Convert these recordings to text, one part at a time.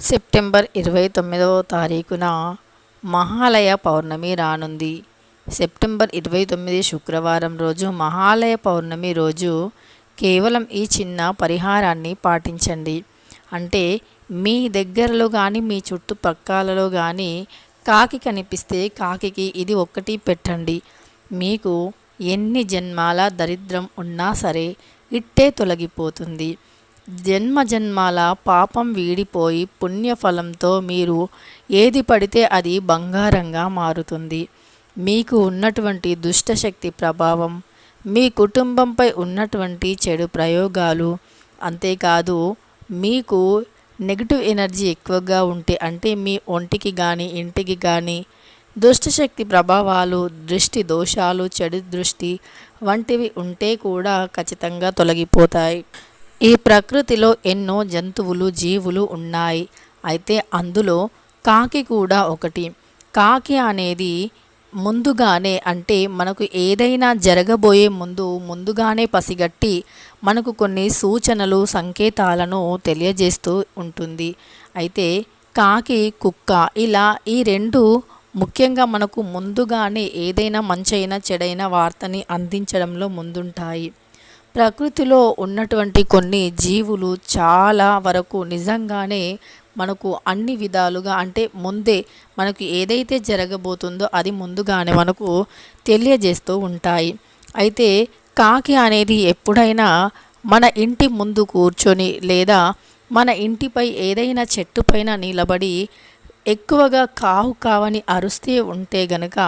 September ఇరవై తొమ్మిదవ తారీఖున మహాలయ పౌర్ణమి రానుంది. సెప్టెంబర్ ఇరవై తొమ్మిది శుక్రవారం రోజు మహాలయ పౌర్ణమి రోజు కేవలం ఈ చిన్న పరిహారాన్ని పాటించండి. అంటే మీ దగ్గరలో కానీ మీ చుట్టుపక్కలలో కానీ కాకి కనిపిస్తే కాకికి ఇది ఒక్కటి పెట్టండి. మీకు ఎన్ని జన్మాల దరిద్రం ఉన్నా సరే ఇట్టే తొలగిపోతుంది. జన్మ జన్మాల పాపం వీడిపోయి పుణ్యఫలంతో మీరు ఏది పడితే అది బంగారంగా మారుతుంది. మీకు ఉన్నటువంటి దుష్టశక్తి ప్రభావం మీ కుటుంబంపై ఉన్నటువంటి చెడు ప్రయోగాలు అంతేకాదు మీకు నెగిటివ్ ఎనర్జీ ఎక్కువగా ఉంటే అంటే మీ ఒంటికి కానీ ఇంటికి కానీ దుష్టశక్తి ప్రభావాలు దృష్టి దోషాలు చెడు దృష్టి వంటివి ఉంటే కూడా ఖచ్చితంగా తొలగిపోతాయి. ఈ ప్రకృతిలో ఎన్నో జంతువులు జీవులు ఉన్నాయి. అయితే అందులో కాకి కూడా ఒకటి. కాకి అనేది ముందుగానే అంటే మనకు ఏదైనా జరగబోయే ముందు ముందుగానే పసిగట్టి మనకు కొన్ని సూచనలు సంకేతాలను తెలియజేస్తూ ఉంటుంది. అయితే కాకి కుక్క ఇలా ఈ రెండు ముఖ్యంగా మనకు ముందుగానే ఏదైనా మంచైనా చెడైన వార్తని అందించడంలో ముందుంటాయి. ప్రకృతిలో ఉన్నటువంటి కొన్ని జీవులు చాలా వరకు నిజంగానే మనకు అన్ని విధాలుగా అంటే ముందే మనకు ఏదైతే జరగబోతుందో అది ముందుగానే మనకు తెలియజేస్తూ ఉంటాయి. అయితే కాకి అనేది ఎప్పుడైనా మన ఇంటి ముందు కూర్చొని లేదా మన ఇంటిపై ఏదైనా చెట్టు పైన నిలబడి ఎక్కువగా కావు కావని అరుస్తే ఉంటే గనక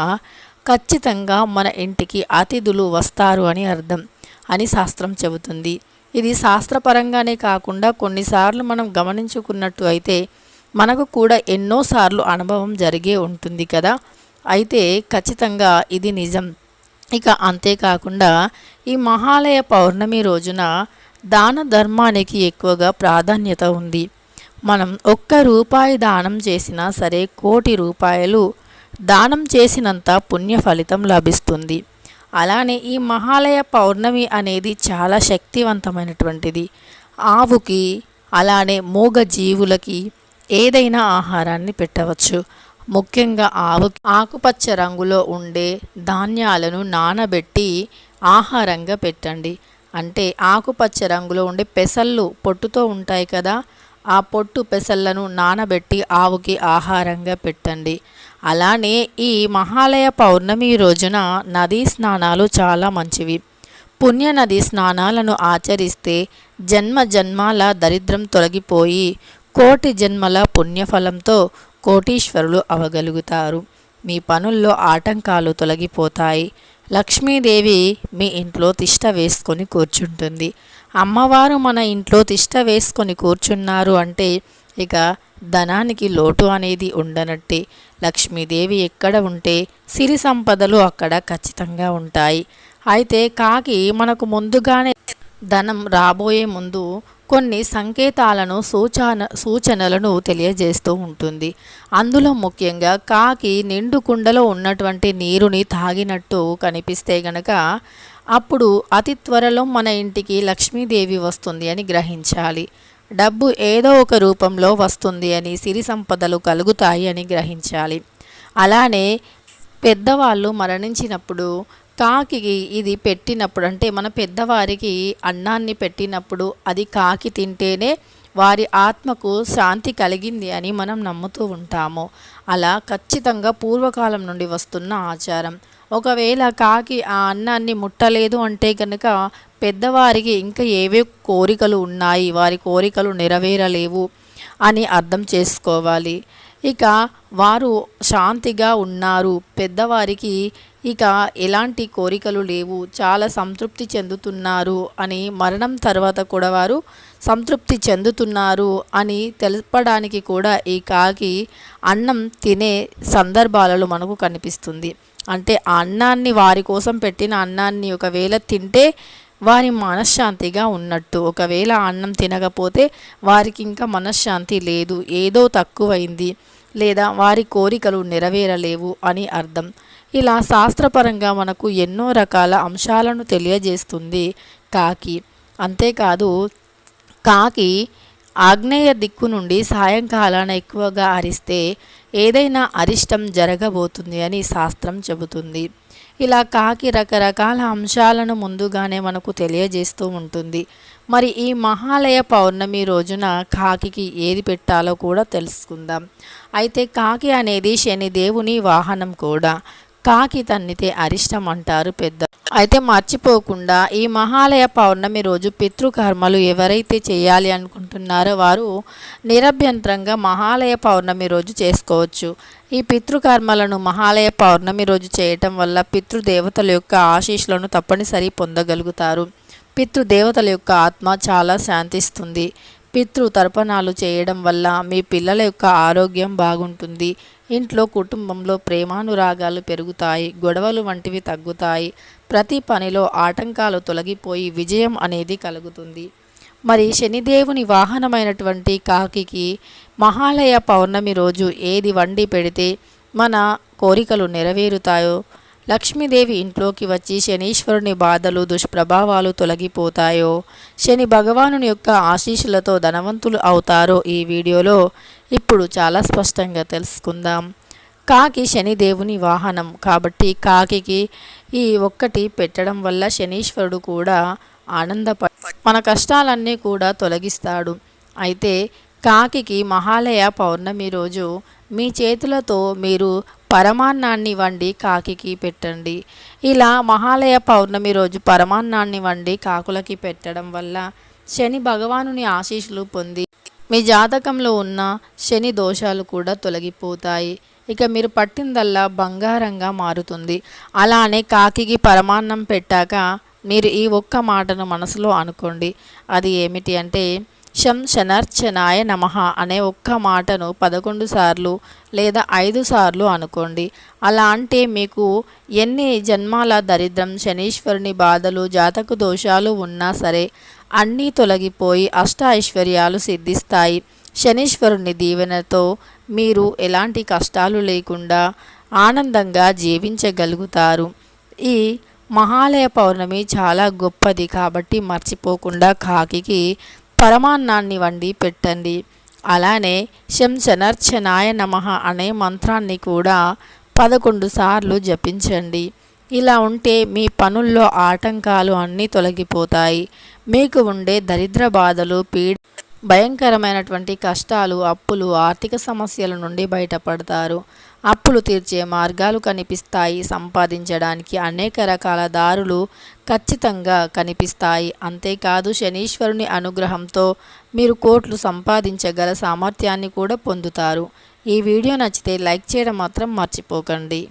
ఖచ్చితంగా మన ఇంటికి అతిథులు వస్తారు అని అర్థం. అని శాస్త్రం చెబుతుంది. ఇది శాస్త్రపరంగానే కాకుండా కొన్నిసార్లు మనం గమనించుకున్నట్టు అయితే మనకు కూడా ఎన్నోసార్లు అనుభవం జరిగే ఉంటుంది కదా. అయితే ఖచ్చితంగా ఇది నిజం. ఇక అంతేకాకుండా ఈ మహాలయ పౌర్ణమి రోజున దాన ధర్మానికి ఎక్కువగా ప్రాధాన్యత ఉంది. మనం ఒక్క రూపాయి దానం చేసినా సరే కోటి రూపాయలు దానం చేసినంత పుణ్య ఫలితం లభిస్తుంది. అలానే ఈ మహాలయ పౌర్ణమి అనేది చాలా శక్తివంతమైనటువంటిది. ఆవుకి అలానే మూగ జీవులకి ఏదైనా ఆహారాన్ని పెట్టవచ్చు. ముఖ్యంగా ఆవు ఆకుపచ్చ రంగులో ఉండే ధాన్యాలను నానబెట్టి ఆహారంగా పెట్టండి. అంటే ఆకుపచ్చ రంగులో ఉండే పెసళ్ళు పొట్టుతో ఉంటాయి కదా ఆ పొట్టు పెసళ్ళను నానబెట్టి ఆవుకి ఆహారంగా పెట్టండి. అలానే ఈ మహాలయ పౌర్ణమి రోజున నదీ స్నానాలు చాలా మంచివి. పుణ్య నది స్నానాలను ఆచరిస్తే జన్మ జన్మాల దరిద్రం తొలగిపోయి కోటి జన్మల పుణ్యఫలంతో కోటీశ్వరులు అవగలుగుతారు. మీ పనుల్లో ఆటంకాలు తొలగిపోతాయి. లక్ష్మీదేవి మీ ఇంట్లో తిష్ట వేసుకొని కూర్చుంటుంది. అమ్మవారు మన ఇంట్లో తిష్ట వేసుకొని కూర్చున్నారు అంటే ఇక ధనానికి లోటు అనేది ఉండనట్టే. లక్ష్మీదేవి ఎక్కడ ఉంటే సిరి సంపదలు అక్కడ ఖచ్చితంగా ఉంటాయి. అయితే కాకి మనకు ముందుగానే ధనం రాబోయే ముందు కొన్ని సంకేతాలను సూచన సూచనలను తెలియజేస్తూ ఉంటుంది. అందులో ముఖ్యంగా కాకి నిండు కుండలో ఉన్నటువంటి నీరుని తాగినట్టు కనిపిస్తే గనక అప్పుడు అతి త్వరలో మన ఇంటికి లక్ష్మీదేవి వస్తుంది అని గ్రహించాలి. డబ్బు ఏదో ఒక రూపంలో వస్తుంది అని సిరి సంపదలు కలుగుతాయి అని గ్రహించాలి. అలానే పెద్దవాళ్ళు మరణించినప్పుడు కాకి ఇది పెట్టినప్పుడు అంటే మన పెద్దవారికి అన్నాన్ని పెట్టినప్పుడు అది కాకి తింటేనే వారి ఆత్మకు శాంతి కలిగింది అని మనం నమ్ముతూ ఉంటాము. అలా ఖచ్చితంగా పూర్వకాలం నుండి వస్తున్న ఆచారం. ఒకవేళ కాకి ఆ అన్నాన్ని ముట్టలేదు అంటే కనుక పెద్దవారికి ఇంకా ఏవే కోరికలు ఉన్నాయి వారి కోరికలు నెరవేరలేవు అని అర్థం చేసుకోవాలి. ఇక వారు శాంతిగా ఉన్నారు. పెద్దవారికి ఇక ఎలాంటి కోరికలు లేవు. చాలా సంతృప్తి చెందుతున్నారు అని మరణం తర్వాత కూడా వారు సంతృప్తి చెందుతున్నారు అని తెలపడానికి కూడా ఈ కాకి అన్నం తినే సందర్భాలలో మనకు కనిపిస్తుంది. అంటే ఆ అన్నాన్ని వారి కోసం పెట్టిన అన్నాన్ని ఒకవేళ తింటే వారి మనశ్శాంతిగా ఉన్నట్టు. ఒకవేళ అన్నం తినకపోతే వారికి ఇంకా మనశ్శాంతి లేదు. ఏదో తక్కువైంది లేదా వారి కోరికలు నెరవేరలేవు అని అర్థం. ఇలా శాస్త్రపరంగా మనకు ఎన్నో రకాల అంశాలను తెలియజేస్తుంది కాకి. అంతేకాదు కాకి ఆగ్నేయ దిక్కు నుండి సాయంకాలాన ఎక్కువగా అరిస్తే ఏదైనా అరిష్టం జరగబోతుంది అని శాస్త్రం చెబుతుంది. ఇలా కాకి రకరకాల అంశాలను ముందుగానే మనకు తెలియజేస్తూ ఉంటుంది. మరి ఈ మహాలయ పౌర్ణమి రోజున కాకికి ఏది పెట్టాలో కూడా తెలుసుకుందాం. అయితే కాకి అనేది శనిదేవుని వాహనం కూడా. కాకి తన్నితే అరిష్టం అంటారు పెద్ద అయితే మర్చిపోకుండా ఈ మహాలయ పౌర్ణమి రోజు పితృకర్మలు ఎవరైతే చేయాలి అనుకుంటున్నారో వారు నిరభ్యంతరంగా మహాలయ పౌర్ణమి రోజు చేసుకోవచ్చు. ఈ పితృకర్మలను మహాలయ పౌర్ణమి రోజు చేయటం వల్ల పితృదేవతల యొక్క ఆశీస్సులను తప్పనిసరి పొందగలుగుతారు. పితృదేవతల యొక్క ఆత్మ చాలా శాంతిస్తుంది. పితృ తర్పణాలు చేయడం వల్ల మీ పిల్లల యొక్క ఆరోగ్యం బాగుంటుంది. ఇంట్లో కుటుంబంలో ప్రేమానురాగాలు పెరుగుతాయి గొడవలు వంటివి తగ్గుతాయి ప్రతి పనిలో ఆటంకాలు తొలగిపోయి విజయం అనేది కలుగుతుంది. మరి శనిదేవుని వాహనమైనటువంటి కాకికి మహాలయ పౌర్ణమి రోజు ఏది వండి పెడితే మన కోరికలు నెరవేరుతాయో లక్ష్మీదేవి ఇంట్లోకి వచ్చి శనీశ్వరుని బాధలు దుష్ప్రభావాలు తొలగిపోతాయో శని భగవానుని యొక్క ఆశీస్సులతో ధనవంతులు అవుతారో ఈ వీడియోలో ఇప్పుడు చాలా స్పష్టంగా తెలుసుకుందాం. కాకి శనిదేవుని వాహనం కాబట్టి కాకికి ఈ ఒక్కటి పెట్టడం వల్ల శనీశ్వరుడు కూడా ఆనందప మన కష్టాలన్నీ కూడా తొలగిస్తాడు. అయితే కాకికి మహాలయ పౌర్ణమి రోజు మీ చేతులతో మీరు పరమాన్నాన్ని వండి కాకికి పెట్టండి. ఇలా మహాలయ పౌర్ణమి రోజు పరమాన్నాన్ని వండి కాకులకి పెట్టడం వల్ల శని భగవానుని ఆశీస్సులు పొంది మీ జాతకంలో ఉన్న శని దోషాలు కూడా తొలగిపోతాయి. ఇక మీరు పట్టిందల్లా బంగారంగా మారుతుంది. అలానే కాకికి పరమాన్నం పెట్టాక మీరు ఈ ఒక్క మాటను మనసులో అనుకోండి. అది ఏమిటి అంటే శం శనర్చనాయ నమ అనే ఒక్క మాటను పదకొండు సార్లు లేదా ఐదు సార్లు అనుకోండి. అలా అంటే మీకు ఎన్ని జన్మాల దరిద్రం శనీశ్వరుని బాధలు జాతక దోషాలు ఉన్నా సరే అన్నీ తొలగిపోయి అష్ట ఐశ్వర్యాలు సిద్ధిస్తాయి. శనీశ్వరుని దీవెనతో మీరు ఎలాంటి కష్టాలు లేకుండా ఆనందంగా జీవించగలుగుతారు. ఈ మహాలయ పౌర్ణమి చాలా గొప్పది కాబట్టి మర్చిపోకుండా కాకికి పరమాన్నాన్ని వండి పెట్టండి. అలానే శంశనర్చనాయ నమ అనే మంత్రాన్ని కూడా పదకొండు సార్లు జపించండి. ఇలా ఉంటే మీ పనుల్లో ఆటంకాలు అన్నీ తొలగిపోతాయి. మీకు ఉండే దరిద్ర బాధలు పీడ భయంకరమైనటువంటి కష్టాలు అప్పులు ఆర్థిక సమస్యల నుండి బయటపడతారు. అప్పులు తీర్చే మార్గాలు కనిపిస్తాయి. సంపాదించడానికి అనేక రకాల దారులు ఖచ్చితంగా కనిపిస్తాయి. అంతేకాదు శనీశ్వరుని అనుగ్రహంతో మీరు కోట్లు సంపాదించగల సామర్థ్యాన్ని కూడా పొందుతారు. ఈ వీడియో నచ్చితే లైక్ చేయడం మాత్రం మర్చిపోకండి.